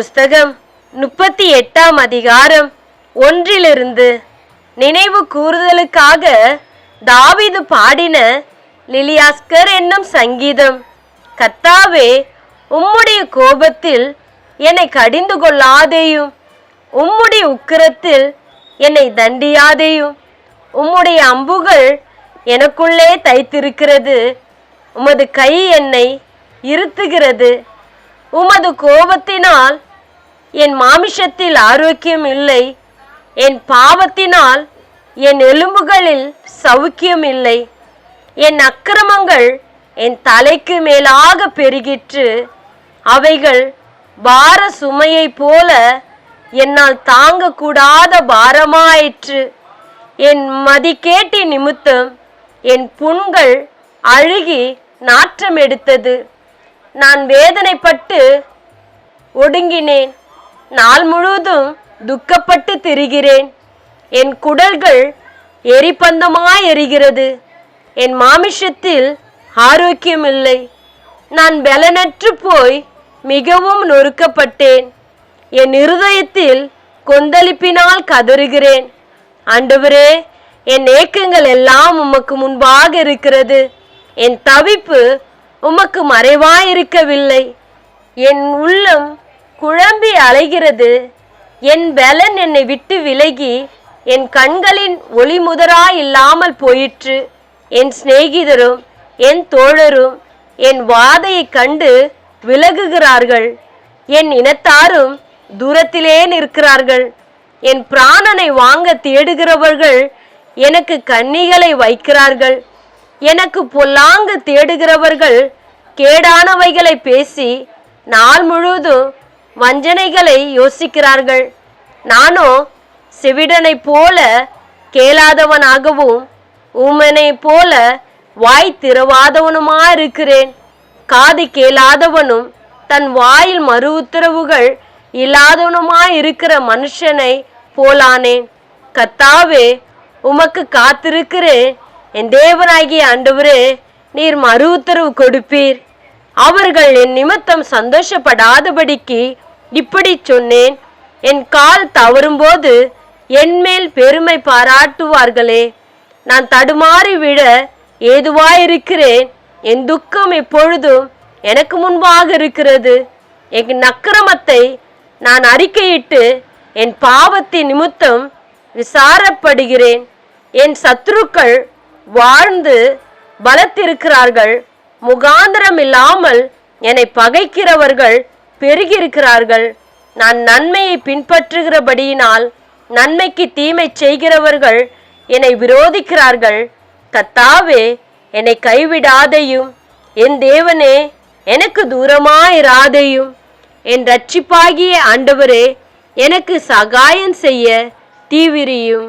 புஸ்தகம் முப்பத்தி எட்டாம் அதிகாரம் ஒன்றிலிருந்து நினைவு கூறுதலுக்காக தாவிது பாடின லிலியாஸ்கர் என்னும் சங்கீதம் கத்தாவே உம்முடைய கோபத்தில் என்னை கடிந்து கொள்ளாதேயும் உம்முடைய உக்கிரத்தில் என்னை தண்டியாதேயும் உம்முடைய அம்புகள் எனக்குள்ளே தைத்திருக்கிறது உமது கை என்னை இருத்துகிறது உமது கோபத்தினால் என் மாமிஷத்தில் ஆரோக்கியம் இல்லை. என் பாவத்தினால் என் எலும்புகளில் சௌக்கியம் இல்லை. என் அக்கிரமங்கள் என் தலைக்கு மேலாக பெருகிற்று. அவைகள் பார சுமையைப் போல என்னால் தாங்கக்கூடாத பாரமாயிற்று. என் மதிக்கேட்டி நிமித்தம் என் புண்கள் அழுகி நாற்றம் எடுத்தது நான் வேதனைப்பட்டு ஒடுங்கினேன். நாள் முழுவதும் துக்கப்பட்டு திரிகிறேன். என் குடல்கள் எரிபந்தமாய் எரிகிறது. என் மாமிஷத்தில் ஆரோக்கியம் இல்லை நான் பலனற்று போய் மிகவும் நொறுக்கப்பட்டேன். என் இருதயத்தில் கொந்தளிப்பினால் கதறுகிறேன். ஆண்டவரே என் ஏக்கங்கள் எல்லாம் உமக்கு முன்பாக இருக்கிறது. என் தவிப்பு உமக்கு மறைவாயிருக்கவில்லை. என் உள்ளம் குழம்பி அலைகிறது. என் பலன் என்னை விட்டு விலகி என் கண்களின் ஒளி முதரா இல்லாமல் போயிற்று. என் சிநேகிதரும் என் தோழரும் என் வாதையைக் கண்டு விலகுகிறார்கள். என் இனத்தாரும் தூரத்திலே நிற்கிறார்கள். என் பிராணனை வாங்க தேடுகிறவர்கள் எனக்கு கன்னிகளை வைக்கிறார்கள். எனக்கு பொல்லாங்கு தேடுகிறவர்கள் கேடானவைகளை பேசி நாள் முழுவதும் வஞ்சனைகளை யோசிக்கிறார்கள். நானோ செவிடனை போல கேளாதவனாகவும் ஊமனைப் போல வாய் திறவாதவனுமா இருக்கிறேன் காது கேளாதவனும் தன் வாயில் மறு உத்தரவுகள் இல்லாதவனுமா இருக்கிற மனுஷனை போலானேன். கத்தாவே உமக்கு காத்திருக்கிறேன். என் தேவனாகிய ஆண்டவரே நீர் மறு உத்தரவு கொடுப்பீர். அவர்கள் என் நிமித்தம் சந்தோஷப்படாதபடிக்கு இப்படி சொன்னேன். என் கால் தவறும்போது என்மேல் பெருமை பாராட்டுவார்களே. நான் தடுமாறி விட ஏதுவாயிருக்கிறேன். என் துக்கம் எப்பொழுதும் எனக்கு முன்பாக இருக்கிறது. என் நக்கிரமத்தை நான் அறிக்கையிட்டு என் பாவத்தின் நிமித்தம் விசாரப்படுகிறேன். என் சத்துருக்கள் வாழ்ந்து பலத்திருக்கிறார்கள். முகாந்திரம் இல்லாமல் என்னை பகைக்கிறவர்கள் பெருகியிருக்கிறார்கள். நான் நன்மையை பின்பற்றுகிறபடியினால் நன்மைக்கு தீமை செய்கிறவர்கள் என்னை விரோதிக்கிறார்கள். கத்தாவே என்னை கைவிடாதையும் என் தேவனே எனக்கு தூரமாயிராதையும். என் ரட்சிப்பாகிய ஆண்டவரே எனக்கு சகாயம் செய்ய தீவிரியும்.